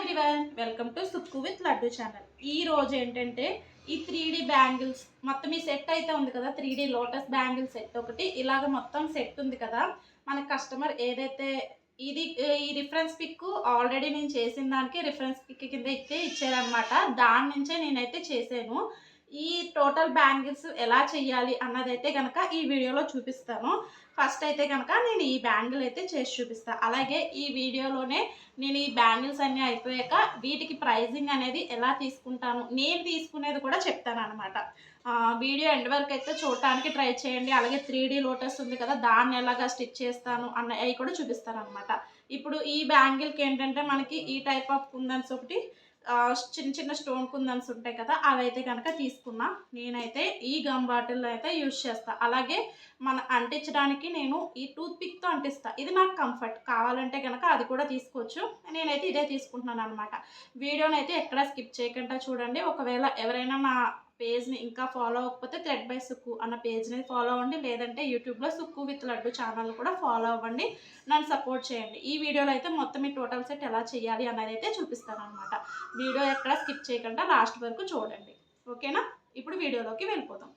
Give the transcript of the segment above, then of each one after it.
Everyone welcome to Sukku with Laddu channel ఈ రోజు ఏంటంటే ఈ త్రీ డి బ్యాంగిల్స్ మొత్తం ఈ సెట్ అయితే ఉంది కదా three D lotus bangle set ఒకటి. ఇలాగ మొత్తం సెట్ ఉంది కదా. మన కస్టమర్ ఏదైతే ఇది ఈ రిఫరెన్స్ పిక్ ఆల్రెడీ నేను చేసిన దానికి రిఫరెన్స్ పిక్ కింద ఇచ్చే ఇచ్చారనమాట దాని నుంచే నేనైతే చేశాను. ఈ టోటల్ బ్యాంగిల్స్ ఎలా చేయాలి అన్నదైతే కనుక ఈ వీడియోలో చూపిస్తాను. ఫస్ట్ అయితే కనుక నేను ఈ బ్యాంగిల్ అయితే చేసి చూపిస్తాను అలాగే ఈ వీడియోలోనే నేను ఈ బ్యాంగిల్స్ అన్నీ అయిపోయాక వీటికి ప్రైజింగ్ అనేది ఎలా తీసుకుంటాను నేను తీసుకునేది కూడా చెప్తాను అనమాట వీడియో ఎండ్ వరకు అయితే చూడటానికి ట్రై చేయండి. అలాగే త్రీ డీ లోటస్ ఉంది కదా దాన్ని ఎలాగా స్టిచ్ చేస్తాను అన్న అవి కూడా చూపిస్తాను అనమాట ఇప్పుడు ఈ బ్యాంగిల్కి ఏంటంటే మనకి ఈ టైప్ ఆఫ్ కుందన్స్ ఒకటి చిన్న చిన్న స్టోన్ కుందన్స్ ఉంటాయి కదా అవైతే కనుక తీసుకున్నా. నేనైతే ఈ గమ్ బాటిల్ అయితే యూజ్ చేస్తా. అలాగే మన అంటించడానికి నేను ఈ టూత్ పిక్తో అంటిస్తా. ఇది నాకు కంఫర్ట్. కావాలంటే కనుక అది కూడా తీసుకోవచ్చు. నేనైతే ఇదే తీసుకుంటున్నాను అనమాట వీడియోని అయితే ఎక్కడ స్కిప్ చేయకుండా చూడండి. ఒకవేళ ఎవరైనా నా పేజ్ని ఇంకా ఫాలో అవ్వకపోతే థ్రెడ్ బై సుక్కు అన్న పేజ్ని ఫాలో అవ్వండి. లేదంటే యూట్యూబ్లో సుక్కు విత్ లడ్డు ఛానల్ కూడా ఫాలో అవ్వండి. నన్ను సపోర్ట్ చేయండి. ఈ వీడియోలో అయితే మొత్తం ఈ టోటల్ సెట్ ఎలా చేయాలి అనేది అయితే చూపిస్తాను అనమాట వీడియో ఎక్కడ స్కిప్ చేయకుండా లాస్ట్ వరకు చూడండి. ఓకేనా ఇప్పుడు వీడియోలోకి వెళ్ళిపోదాం.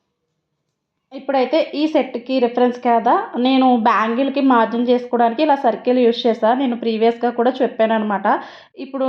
ఇప్పుడైతే ఈ సెట్కి రిఫరెన్స్ కదా నేను బ్యాంగిల్కి మార్జిన్ చేసుకోవడానికి ఇలా సర్కిల్ యూస్ చేశాను నేను ప్రీవియస్గా కూడా చెప్పాను అనమాట ఇప్పుడు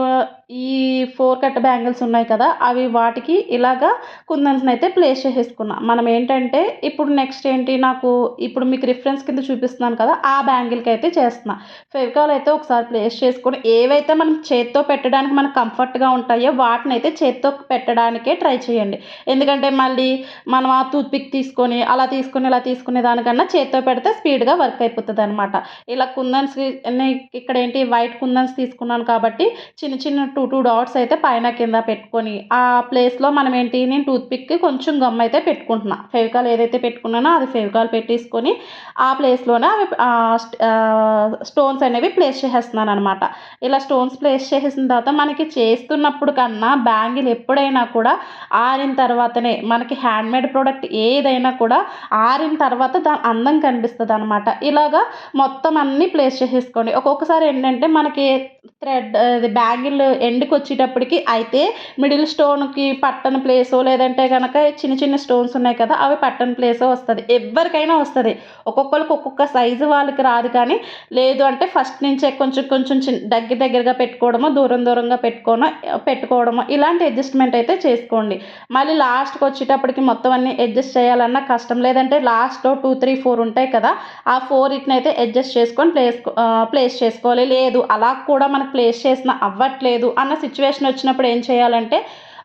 ఈ ఫోర్ కట్ బ్యాంగిల్స్ ఉన్నాయి కదా అవి వాటికి ఇలాగా కుందన్స్ని అయితే ప్లేస్ చేసేసుకున్నా. మనం ఏంటంటే ఇప్పుడు నెక్స్ట్ ఏంటి నాకు ఇప్పుడు మీకు రిఫరెన్స్ కింద చూపిస్తున్నాను కదా ఆ బ్యాంగిల్కి అయితే చేస్తున్నా. ఫెవికాల్ అయితే ఒకసారి ప్లేస్ చేసుకుని ఏవైతే మనం చేత్తో పెట్టడానికి మనకు కంఫర్ట్గా ఉంటాయో వాటిని అయితే చేత్తో పెట్టడానికే ట్రై చేయండి. ఎందుకంటే మళ్ళీ మనం ఆ టూత్పిక్ తీసుకొని అలా తీసుకుని ఇలా తీసుకునే దానికన్నా చేత్తో పెడితే స్పీడ్గా వర్క్ అయిపోతుంది అనమాట ఇలా కుందన్స్ ఇక్కడ ఏంటి వైట్ కుందన్స్ తీసుకున్నాను కాబట్టి చిన్న చిన్న టూ టూ డాట్స్ అయితే పైన కింద పెట్టుకొని ఆ ప్లేస్లో మనం ఏంటి నేను టూత్పిక్కి కొంచెం గమ్ అయితే పెట్టుకుంటున్నా. ఫెవికాల్ ఏదైతే పెట్టుకున్నానో అది ఫెవికాల్ పెట్టేసుకొని ఆ ప్లేస్లోనే అవి స్టోన్స్ అనేవి ప్లేస్ చేసేస్తున్నాను అనమాట ఇలా స్టోన్స్ ప్లేస్ చేసేసిన తర్వాత మనకి చేస్తున్నప్పుడు కన్నా బ్యాంగిల్ ఎప్పుడైనా కూడా ఆరిన తర్వాతనే మనకి హ్యాండ్మేడ్ ప్రోడక్ట్ ఏదైనా కూడా ఆరిన తర్వాత దాని అందం కనిపిస్తుంది అనమాట ఇలాగా మొత్తం అన్నీ ప్లేస్ చేసేసుకోండి. ఒక్కొక్కసారి ఏంటంటే మనకి థ్రెడ్ అది బ్యాంగిల్ ఎండ్కి వచ్చేటప్పటికి అయితే మిడిల్ స్టోన్కి పట్టని ప్లేసో లేదంటే కనుక చిన్న చిన్న స్టోన్స్ ఉన్నాయి కదా అవి పట్టని ప్లేసో వస్తుంది. ఎవరికైనా వస్తుంది. ఒక్కొక్కరికి ఒక్కొక్క సైజు వాళ్ళకి రాదు కానీ లేదు అంటే ఫస్ట్ నుంచే కొంచెం కొంచెం చిన్న దగ్గర దగ్గరగా పెట్టుకోవడమో దూరం దూరంగా పెట్టుకోవడం పెట్టుకోవడమో ఇలాంటి అడ్జస్ట్మెంట్ అయితే చేసుకోండి. మళ్ళీ లాస్ట్కి వచ్చేటప్పటికి మొత్తం అన్ని అడ్జస్ట్ చేయాలన్నా కష్టం. లేదంటే లాస్ట్లో టూ త్రీ ఫోర్ ఉంటాయి కదా ఆ ఫోర్ ఇట్నైతే అడ్జస్ట్ చేసుకొని ప్లేస్ ప్లేస్ చేసుకోవాలి. లేదు అలా కూడా మనకు ప్లేస్ చేసిన అవ్వట్లేదు అన్న సిచ్యువేషన్ వచ్చినప్పుడు ఏం చేయాలంటే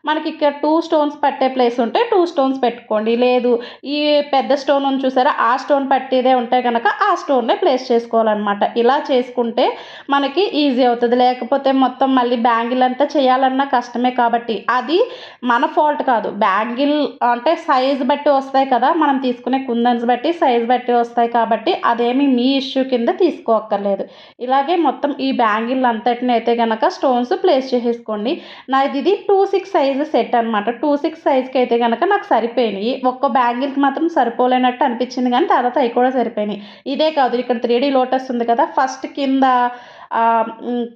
మనకి ఇక్కడ టూ స్టోన్స్ పట్టే ప్లేస్ ఉంటే టూ స్టోన్స్ పెట్టుకోండి. లేదు ఈ పెద్ద స్టోన్ ఉంది చూసారా? ఆ స్టోన్ పట్టేదే ఉంటే కనుక ఆ స్టోన్నే ప్లేస్ చేసుకోవాలన్నమాట. ఇలా చేసుకుంటే మనకి ఈజీ అవుతుంది. లేకపోతే మొత్తం మళ్ళీ బ్యాంగిల్ అంతా చేయాలన్నా కష్టమే కాబట్టి. అది మన ఫాల్ట్ కాదు. బ్యాంగిల్ అంటే సైజ్ బట్టి వస్తాయి కదా. మనం తీసుకునే కుందన్స్ బట్టి సైజ్ బట్టి వస్తాయి కాబట్టి అదేమి మీ ఇష్యూ కింద తీసుకోక్కర్లేదు. ఇలాగే మొత్తం ఈ బ్యాంగిల్ అంతటిని అయితే కనుక స్టోన్స్ ప్లేస్ చేసేసుకోండి. నాది ఇది టూ సిక్స్ సైజ్ సెట్ అనమాట టూ సిక్స్ సైజ్కి అయితే కనుక నాకు సరిపోయినాయి. ఒక్క బ్యాంగిల్కి మాత్రం సరిపోలేనట్టు అనిపించింది కానీ తర్వాత అవి కూడా సరిపోయినాయి. ఇదే కాదు ఇక్కడ త్రీ లోటస్ ఉంది కదా ఫస్ట్ కింద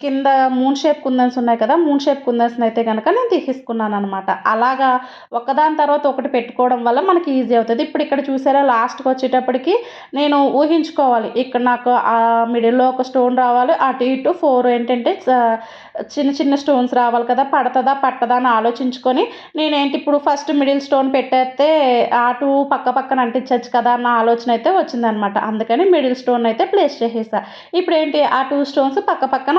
కింద మూన్ షేప్ కుందన్స్ ఉన్నాయి కదా మూన్ షేప్ కుందన్స్ని అయితే కనుక నేను తీసేసుకున్నాను అనమాట అలాగా ఒకదాని తర్వాత ఒకటి పెట్టుకోవడం వల్ల మనకి ఈజీ అవుతుంది. ఇప్పుడు ఇక్కడ చూసారా లాస్ట్కి వచ్చేటప్పటికి నేను ఊహించుకోవాలి. ఇక్కడ నాకు ఆ మిడిల్లో ఒక స్టోన్ రావాలి అటు ఇటు ఫోర్ ఏంటంటే చిన్న చిన్న స్టోన్స్ రావాలి కదా పడుతుందా పట్టదా అని ఆలోచించుకొని నేనేంటి ఇప్పుడు ఫస్ట్ మిడిల్ స్టోన్ పెట్టేస్తే అటు పక్క పక్కన అంటించవచ్చు కదా అన్న ఆలోచన అయితే వచ్చిందనమాట అందుకని మిడిల్ స్టోన్ అయితే ప్లేస్ చేసేసా. ఇప్పుడు ఏంటి ఆ టూ స్టోన్స్ పక్క పక్కన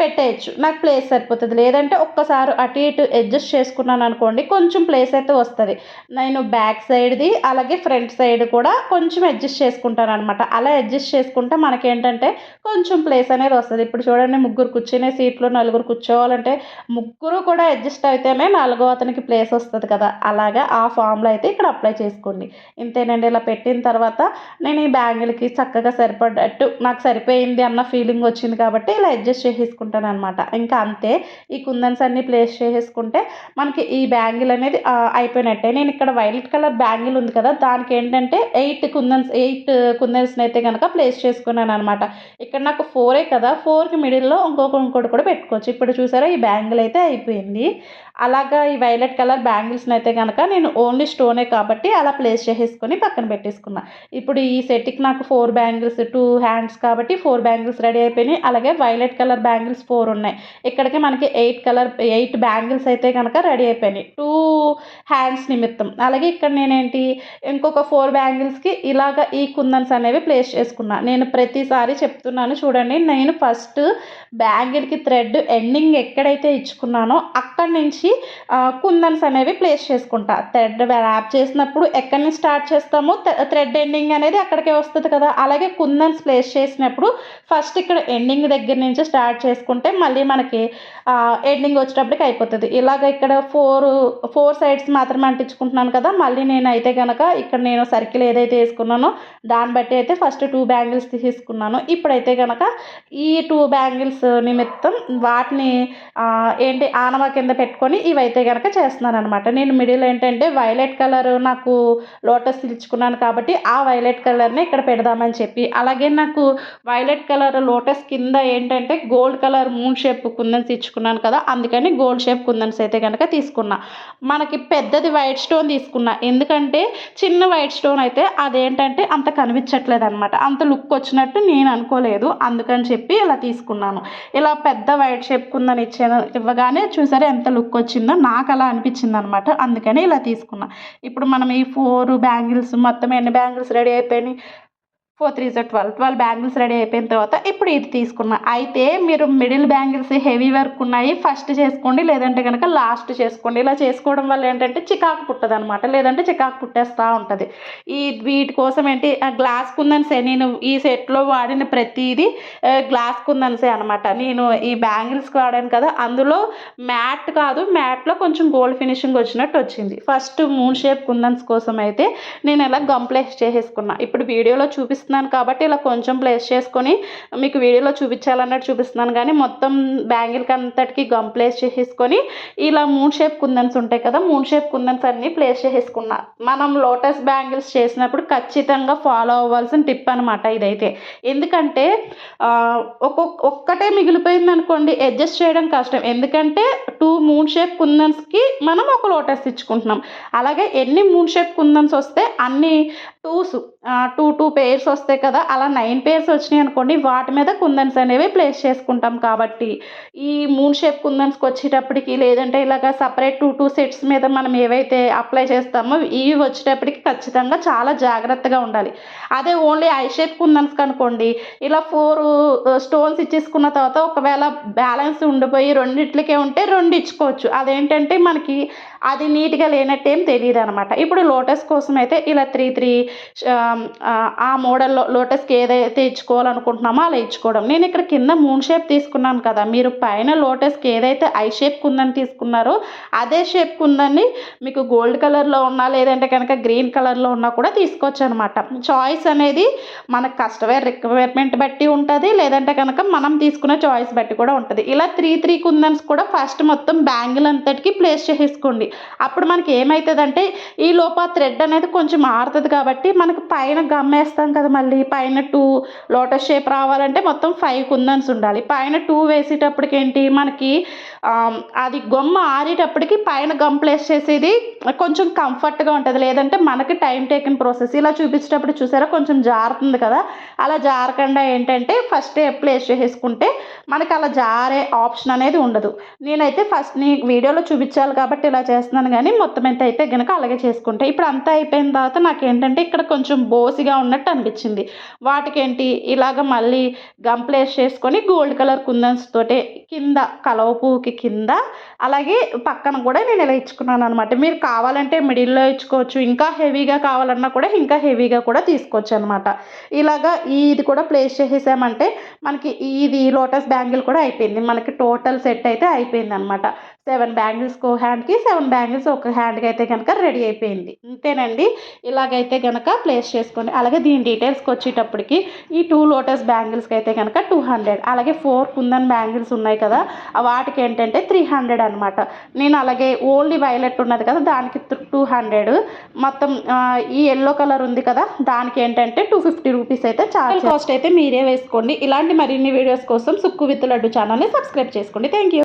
పెట్టేయచ్చు. నాకు ప్లేస్ సరిపోతుంది. లేదంటే ఒక్కసారి అటు ఇటు అడ్జస్ట్ చేసుకున్నాను అనుకోండి కొంచెం ప్లేస్ అయితే వస్తుంది. నేను బ్యాక్ సైడ్ది అలాగే ఫ్రంట్ సైడ్ కూడా కొంచెం అడ్జస్ట్ చేసుకుంటాను అనమాట అలా అడ్జస్ట్ చేసుకుంటే మనకేంటంటే కొంచెం ప్లేస్ అనేది వస్తుంది. ఇప్పుడు చూడండి ముగ్గురు కూర్చునే సీట్లో నలుగురు కూర్చోవాలంటే ముగ్గురు కూడా అడ్జస్ట్ అయితేనే నాలుగో అతనికి ప్లేస్ వస్తుంది కదా. అలాగా ఆ ఫామ్లో అయితే ఇక్కడ అప్లై చేసుకోండి. ఇంతేనండి ఇలా పెట్టిన తర్వాత నేను ఈ బ్యాంగిల్కి చక్కగా సరిపడ్డట్టు నాకు సరిపోయింది అన్న ఫీలింగ్ వచ్చింది కాబట్టి కాబట్టి ఇలా అడ్జస్ట్ చేసేసుకుంటాను అనమాట ఇంకా అంతే ఈ కుందన్స్ అన్నీ ప్లేస్ చేసేసుకుంటే మనకి ఈ బ్యాంగిల్ అనేది అయిపోయినట్టే. నేను ఇక్కడ వైలెట్ కలర్ బ్యాంగిల్ ఉంది కదా దానికి ఏంటంటే ఎయిట్ కుందన్స్ ఎయిట్ కుందన్స్ని అయితే కనుక ప్లేస్ చేసుకున్నాను అనమాట ఇక్కడ నాకు ఫోరే కదా ఫోర్కి మిడిల్లో ఇంకొక ఇంకోటి కూడా పెట్టుకోవచ్చు. ఇప్పుడు చూసారా ఈ బ్యాంగిల్ అయితే అయిపోయింది. అలాగా ఈ వైలెట్ కలర్ బ్యాంగిల్స్ని అయితే కనుక నేను ఓన్లీ స్టోనే కాబట్టి అలా ప్లేస్ చేసేసుకొని పక్కన పెట్టేసుకున్నా. ఇప్పుడు ఈ సెట్కి నాకు ఫోర్ బ్యాంగిల్స్ టూ హ్యాండ్స్ కాబట్టి ఫోర్ బ్యాంగిల్స్ రెడీ అయిపోయినాయి. అలాగే వైలెట్ కలర్ బ్యాంగిల్స్ ఫోర్ ఉన్నాయి. ఇక్కడికి మనకి ఎయిట్ కలర్ ఎయిట్ బ్యాంగిల్స్ అయితే కనుక రెడీ అయిపోయినాయి. టూ హ్యాండ్స్ నిమిత్తం. అలాగే ఇక్కడ నేనేంటి ఇంకొక ఫోర్ బ్యాంగిల్స్కి ఇలాగ ఈ కుందన్స్ అనేవి ప్లేస్ చేసుకున్నా. నేను ప్రతిసారి చెప్తున్నాను చూడండి నేను ఫస్ట్ బ్యాంగిల్కి థ్రెడ్ ఎండింగ్ ఎక్కడైతే ఇచ్చుకున్నానో అక్కడి నుంచి కుందన్స్ అనేవి ప్లేస్ చేసుకుంటా. థ్రెడ్ ర్యాప్ చేసినప్పుడు ఎక్కడి నుంచి స్టార్ట్ చేస్తామో థ్రెడ్ ఎండింగ్ అనేది అక్కడికే వస్తుంది కదా. అలాగే కుందన్స్ ప్లేస్ చేసినప్పుడు ఫస్ట్ ఇక్కడ ఎండింగ్ దగ్గర దగ్గర నుంచి స్టార్ట్ చేసుకుంటే మళ్ళీ మనకి ఎండింగ్ వచ్చేటప్పటికి అయిపోతుంది. ఇలాగ ఇక్కడ ఫోర్ ఫోర్ సైడ్స్ మాత్రమే అంటించుకుంటున్నాను కదా మళ్ళీ నేను అయితే కనుక ఇక్కడ నేను సర్కిల్ ఏదైతే వేసుకున్నానో దాన్ని బట్టి అయితే ఫస్ట్ టూ బ్యాంగిల్స్ తీసుకున్నాను. ఇప్పుడైతే కనుక ఈ టూ బ్యాంగిల్స్ నిమిత్తం వాటిని ఏంటి ఆనవ కింద పెట్టుకొని ఇవైతే కనుక చేస్తున్నాను అనమాట నేను మిడిల్ ఏంటంటే వైలెట్ కలర్ నాకు లోటస్ ఇచ్చుకున్నాను కాబట్టి ఆ వైలెట్ కలర్ని ఇక్కడ పెడదామని చెప్పి అలాగే నాకు వైలెట్ కలర్ లోటస్ కింద ఏంటంటే gold colour moon shape kundans ఇచ్చుకున్నాను కదా అందుకని గోల్డ్ షేప్ కుందన్స్ అయితే కనుక తీసుకున్నా. మనకి పెద్దది వైట్ స్టోన్ తీసుకున్నా. ఎందుకంటే చిన్న వైట్ స్టోన్ అయితే అదేంటంటే అంత కనిపించట్లేదు అనమాట అంత లుక్ వచ్చినట్టు నేను అనుకోలేదు. అందుకని చెప్పి ఇలా తీసుకున్నాను. ఇలా పెద్ద వైట్ షేప్ కుందని ఇచ్చాను ఇవ్వగానే చూసారా ఎంత లుక్ వచ్చిందో? నాకు అలా అనిపించింది అనమాట అందుకని ఇలా తీసుకున్నా. ఇప్పుడు మనం ఈ ఫోర్ బ్యాంగిల్స్ మొత్తం ఎన్ని బ్యాంగిల్స్ రెడీ అయిపోయినాయి? ఫోర్ త్రీ జో ట్వెల్వ్. ట్వెల్వ్ బ్యాంగిల్స్ రెడీ అయిపోయిన తర్వాత ఇప్పుడు ఇది తీసుకున్నా. అయితే మీరు మిడిల్ బ్యాంగిల్స్ హెవీ వర్క్ ఉన్నాయి. ఫస్ట్ చేసుకోండి. లేదంటే కనుక లాస్ట్ చేసుకోండి. ఇలా చేసుకోవడం వల్ల ఏంటంటే చికాకు పుట్టదు అనమాట లేదంటే చికాకు పుట్టేస్తూ ఉంటుంది. ఈ వీటి కోసం ఏంటి? ఆ గ్లాస్ కుందన్సే నేను ఈ సెట్లో వాడిన ప్రతిదీ గ్లాస్ కుందన్సే అనమాట నేను ఈ బ్యాంగిల్స్కి వాడాను కదా అందులో మ్యాట్ కాదు మ్యాట్లో కొంచెం గోల్డ్ ఫినిషింగ్ వచ్చినట్టు వచ్చింది. ఫస్ట్ మూన్ షేప్ కుందన్స్ కోసం అయితే నేను ఇలా గంప్లేస్ చేసేసుకున్నా. ఇప్పుడు వీడియోలో చూపిస్తాను చూపిస్తున్నాను కాబట్టి ఇలా కొంచెం ప్లేస్ చేసుకొని మీకు వీడియోలో చూపించాలన్నట్టు చూపిస్తున్నాను. కానీ మొత్తం బ్యాంగిల్కి అంతటికి గమ్ ప్లేస్ చేసేసుకొని ఇలా మూన్ షేప్ కుందన్స్ ఉంటాయి కదా మూన్ షేప్ కుందన్స్ అన్నీ ప్లేస్ చేసేసుకున్నా. మనం లోటస్ బ్యాంగిల్స్ చేసినప్పుడు ఖచ్చితంగా ఫాలో అవ్వాల్సిన టిప్ అనమాట ఇదైతే. ఎందుకంటే ఒక్కొక్క ఒక్కటే మిగిలిపోయింది అనుకోండి అడ్జస్ట్ చేయడం కష్టం. ఎందుకంటే టూ మూన్ షేప్ కుందన్స్కి మనం ఒక లోటస్ ఇచ్చుకుంటున్నాం. అలాగే ఎన్ని మూన్ షేప్ కుందన్స్ వస్తే అన్ని టూస్ టూ టూ పేర్స్ వస్తాయి కదా అలా నైన్ పేర్స్ వచ్చినాయి అనుకోండి వాటి మీద కుందన్స్ అనేవి ప్లేస్ చేసుకుంటాం కాబట్టి. ఈ మూన్ షేప్ కుందన్స్కి వచ్చేటప్పటికి లేదంటే ఇలాగ సపరేట్ టూ టూ సెట్స్ మీద మనం ఏవైతే అప్లై చేస్తామో ఇవి వచ్చేటప్పటికి ఖచ్చితంగా చాలా జాగ్రత్తగా ఉండాలి. అదే ఓన్లీ ఐ షేప్ కుందన్స్కి అనుకోండి ఇలా ఫోర్ స్టోన్స్ ఇచ్చేసుకున్న తర్వాత ఒకవేళ బ్యాలెన్స్ ఉండిపోయి రెండిట్లకే ఉంటే రెండు ఇచ్చుకోవచ్చు. అదేంటంటే మనకి అది నీట్గా లేనట్టేం తెలియదు అనమాట ఇప్పుడు లోటస్ కోసం అయితే ఇలా త్రీ త్రీ ఆ మోడల్లో లోటస్కి ఏదైతే ఇచ్చుకోవాలనుకుంటున్నామో అలా ఇచ్చుకోవడం. నేను ఇక్కడ కింద మూన్ షేప్ తీసుకున్నాను కదా మీరు పైన లోటస్కి ఏదైతే ఐ షేప్ కుందని తీసుకున్నారో అదే షేప్ కుందని మీకు గోల్డ్ కలర్లో ఉన్నా లేదంటే కనుక గ్రీన్ కలర్లో ఉన్నా కూడా తీసుకోవచ్చు అనమాట చాయిస్ అనేది మన కస్టమర్ రిక్వైర్మెంట్ బట్టి ఉంటుంది లేదంటే కనుక మనం తీసుకునే చాయిస్ బట్టి కూడా ఉంటుంది. ఇలా త్రీ త్రీ కుందన్స్ కూడా ఫస్ట్ మొత్తం బ్యాంగిల్ అంతటికి ప్లేస్ చేసేసుకోండి. అప్పుడు మనకి ఏమవుతుందంటే ఈ లోప థ్రెడ్ అనేది కొంచెం మారుతుంది కాబట్టి మనకు పైన గమ్మేస్తాం కదా మళ్ళీ పైన టూ లోటస్ షేప్ రావాలంటే మొత్తం ఫైవ్ కుందన్స్ ఉండాలి. పైన టూ వేసేటప్పటికి ఏంటి మనకి అది గొమ్మ ఆరేటప్పటికి పైన గమ్ ప్లేస్ చేసేది కొంచెం కంఫర్ట్గా ఉంటుంది. లేదంటే మనకి టైం టేకిన్ ప్రాసెస్ ఇలా చూపించేటప్పుడు చూసారా? కొంచెం జారుతుంది కదా? అలా జారకుండా ఏంటంటే ఫస్ట్ ప్లేస్ చేసేసుకుంటే మనకి అలా జారే ఆప్షన్ అనేది ఉండదు. నేనైతే ఫస్ట్ నీ వీడియోలో చూపించాలి కాబట్టి ఇలా చేస్తున్నాను కానీ మొత్తం ఎంత అయితే గనక అలాగే చేసుకుంటే. ఇప్పుడు అంతా అయిపోయిన తర్వాత నాకు ఏంటంటే ఇక్కడ కొంచెం బోసిగా ఉన్నట్టు అనిపించింది. వాటికి ఏంటి ఇలాగ మళ్ళీ గమ్ ప్లేస్ చేసుకొని గోల్డ్ కలర్ కుందన్స్ తోటే కింద కలవ పువ్వుకి కింద అలాగే పక్కన కూడా నేను ఇలా ఇచ్చుకున్నాను అనమాట మీరు కావాలంటే మిడిల్లో ఇచ్చుకోవచ్చు ఇంకా హెవీగా కావాలన్నా కూడా ఇంకా హెవీగా కూడా తీసుకోవచ్చు అనమాట ఇలాగా ఇది కూడా ప్లేస్ చేసేసామంటే మనకి ఇది లోటస్ బ్యాంగిల్ కూడా అయిపోయింది. మనకి టోటల్ సెట్ అయితే అయిపోయింది అనమాట సెవెన్ బ్యాంగిల్స్ ఒక హ్యాండ్కి సెవెన్ బ్యాంగిల్స్ ఒక హ్యాండ్కి అయితే కనుక రెడీ అయిపోయింది. అంతేనండి ఇలాగైతే కనుక ప్లేస్ చేసుకోండి. అలాగే దీని డీటెయిల్స్కి వచ్చేటప్పటికి ఈ టూ లోటస్ బ్యాంగిల్స్కి అయితే కనుక టూ హండ్రెడ్ అలాగే ఫోర్ కుందన్ బ్యాంగిల్స్ ఉన్నాయి కదా వాటికి ఏంటంటే త్రీ హండ్రెడ్ అనమాట నేను అలాగే ఓన్లీ వైలెట్ ఉన్నది కదా దానికి టూ హండ్రెడ్. మొత్తం ఈ ఎల్లో కలర్ ఉంది కదా దానికి ఏంటంటే టూ ఫిఫ్టీ రూపీస్ అయితే చాలా కాస్ట్ అయితే మీరే వేసుకోండి. ఇలాంటి మరిన్ని వీడియోస్ కోసం సుక్కు విత్ లడ్డు ఛానల్ని సబ్స్క్రైబ్ చేసుకోండి. Thank you